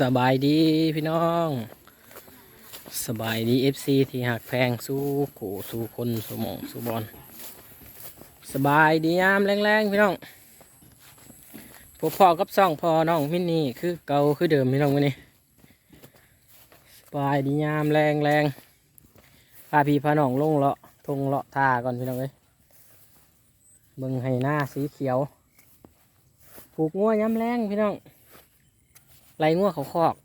สบายดีพี่น้อง สบายดีเอฟซีที่หักแพงสู้กูสู้คนสู้หมองสู้บอลสบายดียามแรงๆพี่น้องพวกพ่อกับซ่องพ่อน้องมินนี่คือเก่าคือเดิมพี่น้องวันนี้สบายดียามแรงแรงพาพี่พาน้องลงเลาะทงเลาะท่าก่อนพี่น้องเอ้ยเบิ่งให้หน้าสีเขียว ผูกงัวยามแรงพี่น้อง ไรงัวเขาคอก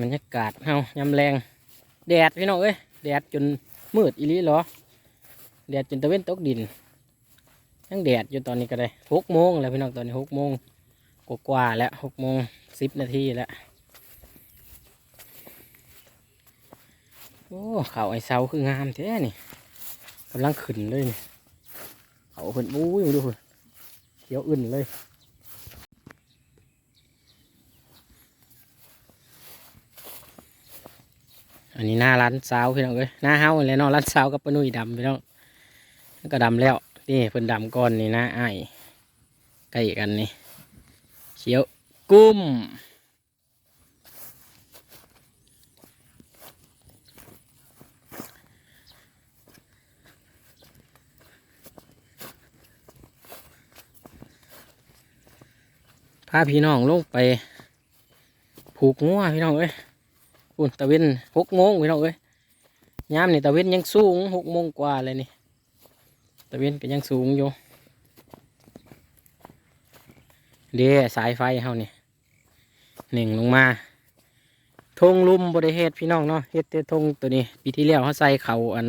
บรรยากาศเฮายำแรงแดดพี่น้องเอ้ยแดดจนมืดอีหลีหรอแดดจนตะเว้นตกดินยังแดดอยู่ตอนนี้ก็ได้หกโมงแล้วพี่น้องตอนนี้หกโมงกว่าแล้วหกโมงสิบนาทีแล้วโอ้เขาไอ้เสาคืองามแท้นี่กำลังขึ้นเลยนี่ เขาเพิ่นอู้ยดูเพิ่นเขียวอื่นเลยอันนี้หน้าร้านสาวพี่น้องเอ้ยหน้าเฮาเลยเนาะร้านสาวกับปนุ่ยดำพี่น้องก็ดำแล้วนี่เพิ่นดำก่อนนี่น้าอ้ใกล้กันนี่เขียวกุ้ม พาพี่น้องลงไป ผูกงัวพี่น้องเอ้ยปุ่นตะเวนหกโมงพี่น้องเอ้ยยามนี่ตะเวนยังสูงหกโมงกว่าเลยนี่ตะเวนก็ยังสูงอยู่เด้สายไฟเฮานี่หนึ่งลงมาธงลุมบริเฮ็ดพี่น้องเนาะเฮ็ดแต่ธงตัวนี้ปีที่แล้วเขาใส่เขาอัน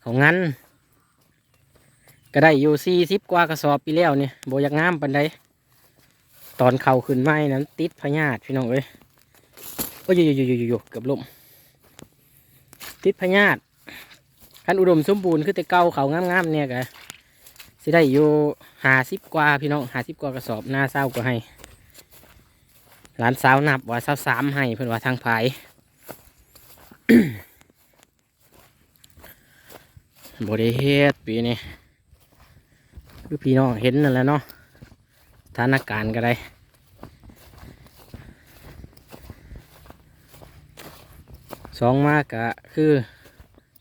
เขางั้น ก็ได้อยู่สี่สิบกว่ากระสอบปีแล้วนี่โบยากงามปันใด ตอนเข่าขึ้นไม้นั้น ติดพญาติพี่น้องเอ้ยโอ้ยอยู่อยู่อยู่อยู่เกือบล่มติดพญาติคันอุดมสมบูรณ์คือแต่เก่าเขางามๆเนี่ยกะสิได้อยู่หาสิบกว่าพี่น้องหาสิบกว่ากระสอบหน้าเศร้าก็ให้ร้านสาวนับว่าเศร้าสามให้เพื่อนว่าทางภายบริเฮ็ดปีนี้คือพี่น้องเห็นนั่นแหละเนาะ ถานการณ์ก็ได้สองมากกะคือ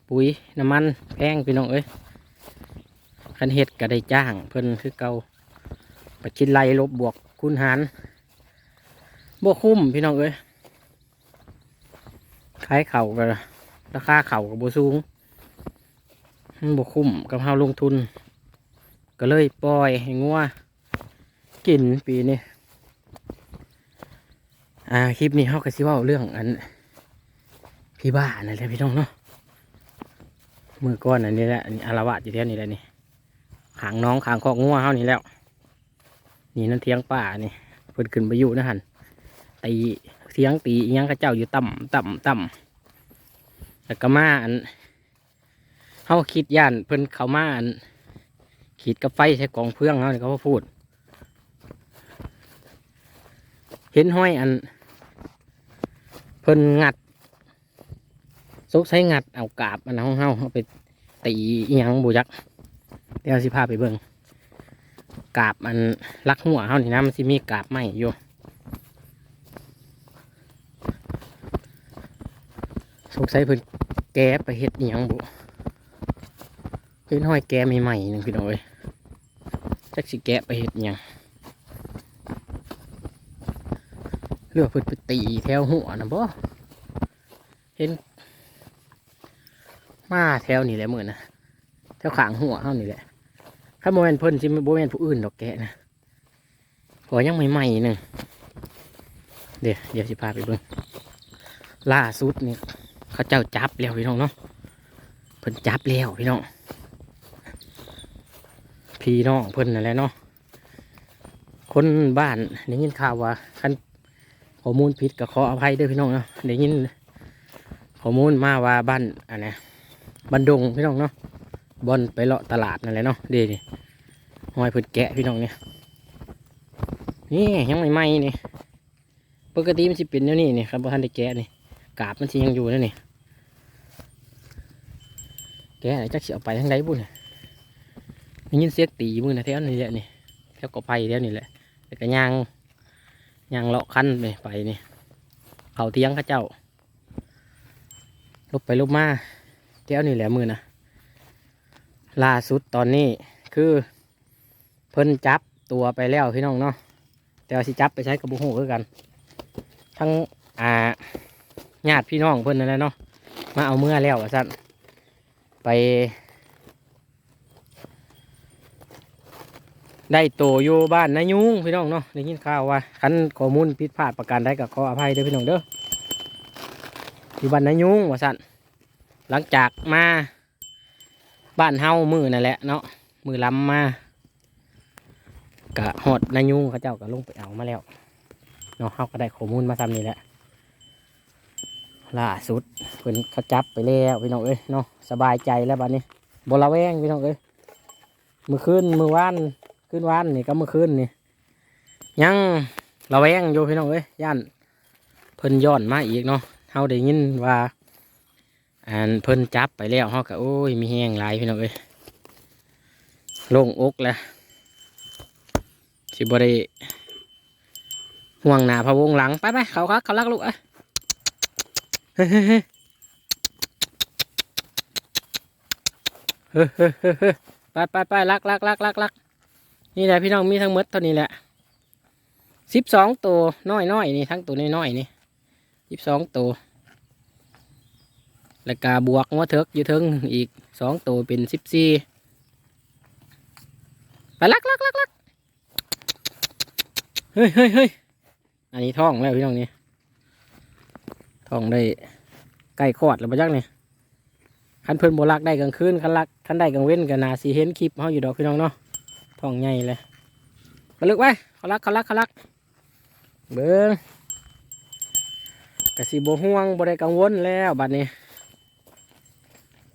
ปุ๋ยน้ำมันแพงพี่น้องเอ้ยคันเห็ดก็ได้จ้าง เพิ่นคือเก่าปัจจินไลลบบวกคูณหารบวกคุ้มพี่น้องเอ้ยขายเข่าก็ราคาเข่ากับบสูงบวกคุ้มกับเฮาลงทุน ก็เลยปล่อยให้งัว กินปีนี้อ่าคลิปนี้เขาก็สิเว่าเรื่องอัน พี่บ้านั่นแหละพี่น้องเนาะมือก้อนอันนี้แหละอันนี้อารวาสอยู่แถวนี้แหละนี่ขางน้องขางคอกงัวเขานี่แล้ว นี่นั่นเทียงป่านี่เพิ่นขึ้นไปอยู่นะหันตีเทียงตีอิหยังกระเจ้าอยู่ต่ำต่ำต่ำแล้วก็มาอันเขาคิดย่านเพิ่นเขามาอันขีดกับไฟใช้กองเพื่องเขาเนี่ยเขาพูด เห็นห้อยอัน เพิ่นงัดซกใช้งัดเอากาบอันของเฮาเอาไปตีอีหยังบูยักเดี๋ยวสิพาไปเบิ่งกาบอันลักหัวเฮานี่นะมันสิมีกาบไหมอยู่สงสัยเพิ่นแก้ไปเฮ็ดอีหยังบุเห็นห้อยแก้ใหม่ๆหนึงพี่น้อยจักสิแกะไปเฮ็ดอิหยัง เลือกเพิ่นไปตีแถวหัวนะบ่เห็น มาแถวนี่แหละเหมือนนะแถวขางหัวเฮานี่แหละถ้าโมเมนเพิ่นสิโมเมนผู้อื่นดอกแกะนะพอยังใหม่ๆหนึ่งเดี๋ยวเดี๋ยวสิพาไปเบิ่งล่าสุดนี่เขาเจ้าจับแล้วพี่น้องเนาะเพิ่นจับแล้วพี่น้องพี่น้องเพิ่นนั่นแหละเนาะคนบ้านได้ยินข่าวว่าคัน ข้อมูลผิดก็ขออภัยด้วยพี่น้องเนาะได้ยินข้อมูลมาว่าบ้านอันนี้บ้านดงพี่น้องเนาะบอนไปเลาะตลาดนั่นแหละเนาะเดีดิหอยเพิ่นแกะพี่น้องเนี่ยนี่ยังใหม่ๆนี่ปกติมันสิเป็นแนวนี้นี่ครับบ่ทันได้แกะนี่กาบมันสิยังอยู่นั่นนี่แกะไหนจักสิเอาไปทางใดบุ่นนี่ได้ยินเสียงตีมือนะแถวนี้แหละนี่แถวก็ไปแถวนี้แหละแล้วก็ย่าง ย่างเลาะคันนี่ไปนี่ เขาเทียงข้าเจ้า ลุกไปลุกมาแถวนี่แหละมือนะล่าสุดตอนนี้คือ เพิ่นจับตัวไปแล้วพี่น้องเนาะแต่ว่าสิจับไปใช้กับบุหูคือกัน ทั้งอ่าญาติพี่น้องเพิ่นนั่นแหละเนาะมาเอาเมื่อแล้วว่าซั่นไป ได้โตอยู่บ้านนายุงพี่น้องเนาะได้ยินข่าวว่าคันข้อมูลผิดพลาดประการใดก็ขออภัยเด้อพี่น้องเด้ออยู่บ้านนายุงว่าซั่นหลังจากมาบ้านเฮามือนั่นแหละเนาะมือล้ำมากะหอดนายุงเขาเจ้าก็ลงไปเอามาแล้วเนาะเฮาก็ได้ข้อมูลมาซ้ำนี่แหละล่าสุดเพิ่นเขาจับไปแล้วพี่น้องเอ้ยเนาะสบายใจแล้วบัดนี้บระแวงพี่น้องเอ้ยมือคืนมือวาน ขึ้นวานนี่ก็เมื่อคืนนี่ยังระแวงอยู่พี่น้องเอ้ยย่านเพิ่นย้อนมาอีกเนาะเฮาได้ยินว่าอันเพิ่นจับไปแล้วเฮาก็โอ้ยมีแห้งหลายพี่น้องเอ้ยโล่งอกแล้วสิบ่ได้ห่วงหน้าพะวงหลังไปไปเขาคักเขาลักลูกอ้ยเฮ้เฮ้เฮ้ยเฮ้ยเฮ้ยเฮ้ยเฮ้ยไปไปไปลักลักลักลักลัก นี่แหละพี่น้องมีทั้งหมดเท่านี้แหละสิบสองตัวน้อยน้อยๆนี่ทั้งตัวน้อยน้อยๆนี่สิบสองตัวแล้วก็บวกหัวเถิกอยู่เทิงอีกสองตัวเป็นสิบสี่ไปลักลักลักลักเฮ้ยเฮ้ยเฮ้ยอันนี้ท่องแล้วพี่น้องนี่ท่องได้ใกล้คลอดแล้วปะจักเนี่ยคันเพิ่นโบลักได้กลางคืนคันลักคันได้กลางเว้นกันนาสีเห็นคลิปเขาอยู่ดอกพี่น้องเนาะ ท้องใหญ่เลยกระลึกไว้เขารักเขารักเขารัก เบิ้งกระสิบห่วงบ่ได้กังวลแล้วบัดนี้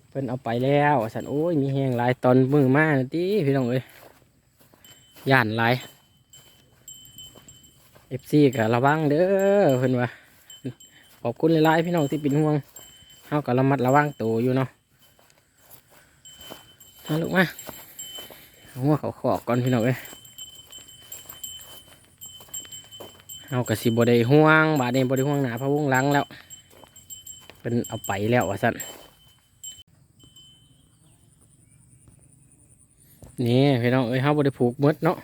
เพิ่นเอาไปแล้วสันโอ้ยมีแหงหลายตอนมือมาน่ะติพี่น้องเอ้ยย่านหลายเอฟซีก็ระวังเด้อเพิ่นว่าขอบคุณหลายๆพี่น้องที่เป็นห่วงเฮาก็ระมัดระวังตัวอยู่เนาะมาลูกมา หัวเขาขอกก่อนพี่น้องเอ้ยเอากระสิบได้ห่วง บาดนี้บได้ห่วงหนาพระวงลังแล้ว เป็นเอาไปแล้ววะสันนี่พี่น้องเอ้ยเขาบได้ผูกมดเนาะ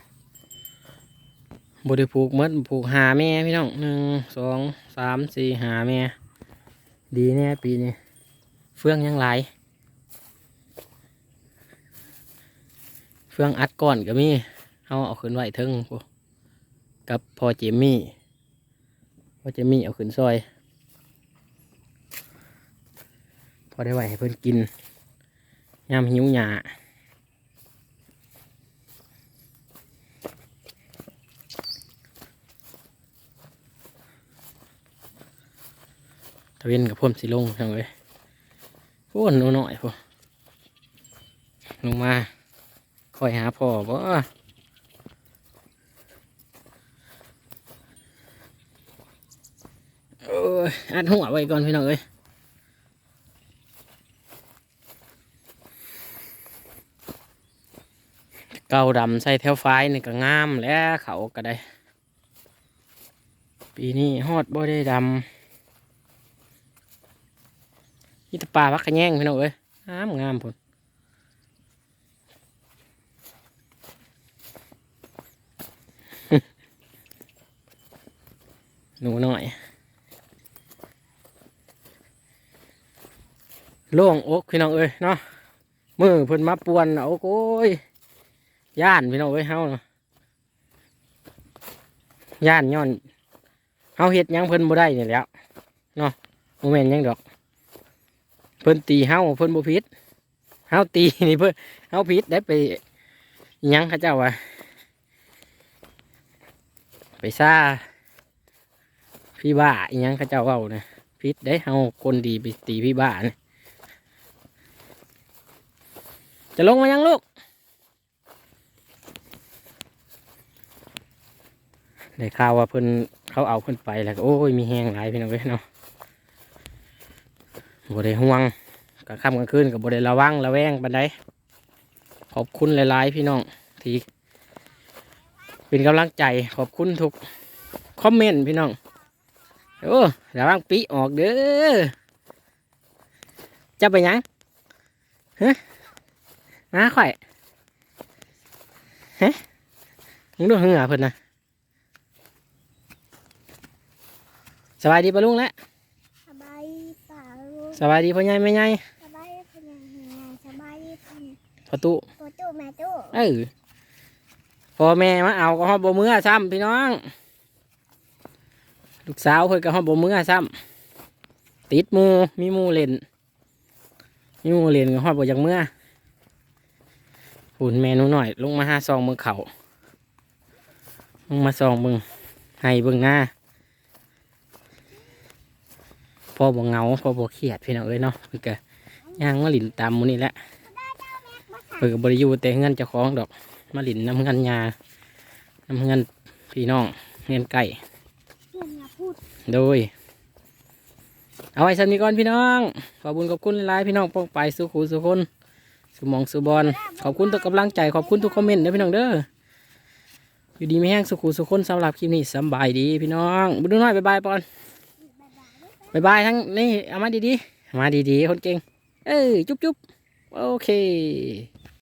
บได้ผูกมดผูกหาแม่พี่น้องหนึ่งสองสามสี่หาแม่ ดีแน่ปีนี้เฟื่องยังหลาย เฟืองอัดก้อนก็มีเอาเอาขึ้นไว้เทึงกับพอเจมี่พอเจมี่เอาขึ้นซอย พอได้ไหวให้เพิ่อนกินยามหิวหยาตะเวนกับพ่มสิลงทางเลยโอ้หนูหน่อยพ่อลงมา คอยหาพ่อบ่เอ้ยอัดหัวไว้ก่อนพี่น้องเอ้ยเกาดำใส่แถวไฟนี่ก็งามแล้วเขาก็ได้ ปีนี้ฮอดบ่ได้ดำนี่ตะปลาพักกระแยงพี่น้องเอ้ยงามงามพุ่น หนูหน่อย โล่งอกพี่น้องเอ้ยเนาะมือเพิ่นมาปวนน่ะโอ้โอ้ยย่านพี่น้องเอ้ยเฮาเนาะย่านย้อนเฮาเฮ็ดยังเพิ่นบ่ได้นี่แหล้วเนาะโมเมนต์ยังดอก เพิ่นตีเฮาเพิ่นบ่ผิดเฮาตีนี่เพิ่นเฮาผิดได้ไปยังเขาเจ้าวะไปซ่า พี่บ้าอีหยังเขาเจ้าเว้านะพิษได้เฮาคนดีไปตีพี่บ้านะจะลงมายังลูกได้ข่าวว่าเพิ่นเขาเอาเพิ่นไปแล้วก็โอ้ยมีแหงหลายพี่น้องเว้ยเนาะบ่ได้ห่วงกลางค่ำกลางคืนกับ่ได้ระวังระแวงปานใดขอบคุณหลาย ๆ พี่น้องที่เป็นกำลังใจขอบคุณทุกคอมเมนต์พี่น้อง โอ้ระวังปีออกเด้อจะไปหยังฮะมาข่อยฮะมึงดูเหงื่อเพิ่นนะสบายดีปะลุงแล้วสบายป่าลูกสบายดีพ่อใหญ่แม่ใหญ่สบายพนังงานสบายพันพอตุโปตู้แม่ตู้เออพ่อแม่มาเอาก็ฮอดบ่มือซ้ำพี่น้อง ลูกสาวเพิ่นก็ฮอดบ่มือซ้ำติดมูมีมูเล่นมีมูเล่นก็ฮอดบ่จากเมื่อหุ่นแม่นูหน่อย ลงมาห้าซองมือเขาลงมาซองมึงให้เบิ่งหน้าพ่อบ่เงาพ่อบ่เครียดพี่น้องเอ้ยเนาะเพิ่นก็ย่างมาหลินตามมูนี่แหละเปิดกับบริยูแต่เงินเจะคล้าของดอกมาหลินน้ำเงินยาน้ำเงินพี่น้องเงินไก่ โดย เอาไว้สำนี้ก่อนพี่น้อง ขอบคุญขอบคุณหลายๆพี่น้องปองไปสุขูสุคนสุมองสุบอลขอบคุณทุกกำลังใจขอบคุณทุกคอมเมนต์เด้อพี่น้องเด้ออยู่ดีไม่แห้งสุขูสุคนสำหรับคลิปนี้สบายดีพี่น้องบุญน้อยบายบายปอนบายบายทั้งนี่เอามาดีๆเอามาดีๆคนเก่งเอ้ยจุ๊บจุ๊บโอเค